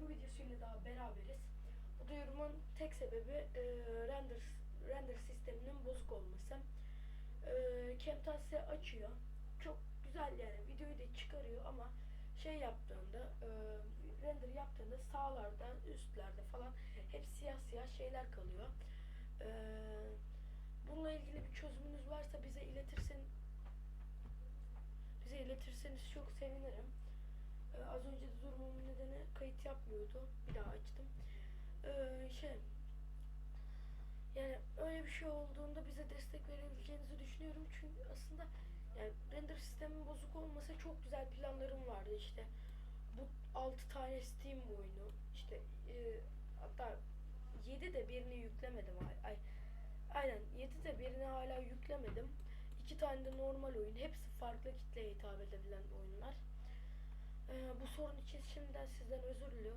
duyuru videosuyla daha beraberiz. Bu duyurumun tek sebebi e, render render sisteminin bozuk olması. E, Camtasia açıyor. Çok güzel yani videoyu da çıkarıyor ama şey yaptığında e, render yaptığında sağlarda üstlerde falan hep siyah siyah şeyler kalıyor. E, bununla ilgili bir çözümünüz varsa bize iletirsin bize iletirseniz çok sevinirim. Ee, az önce de nedeni yapmıyordu. Bir daha açtım. Ee, şey yani öyle bir şey olduğunda bize destek verebileceğinizi düşünüyorum. Çünkü aslında yani render sistemin bozuk olmasa çok güzel planlarım vardı işte. Bu 6 tane Steam oyunu işte e, hatta 7 de birini yüklemedim. Ay, ay, aynen 7 de birini hala yüklemedim. İki tane de normal oyun. Hepsi farklı kitleye hitap edebilen oyunlar. Ee, bu sorun için şimdiden sizden özür diliyor.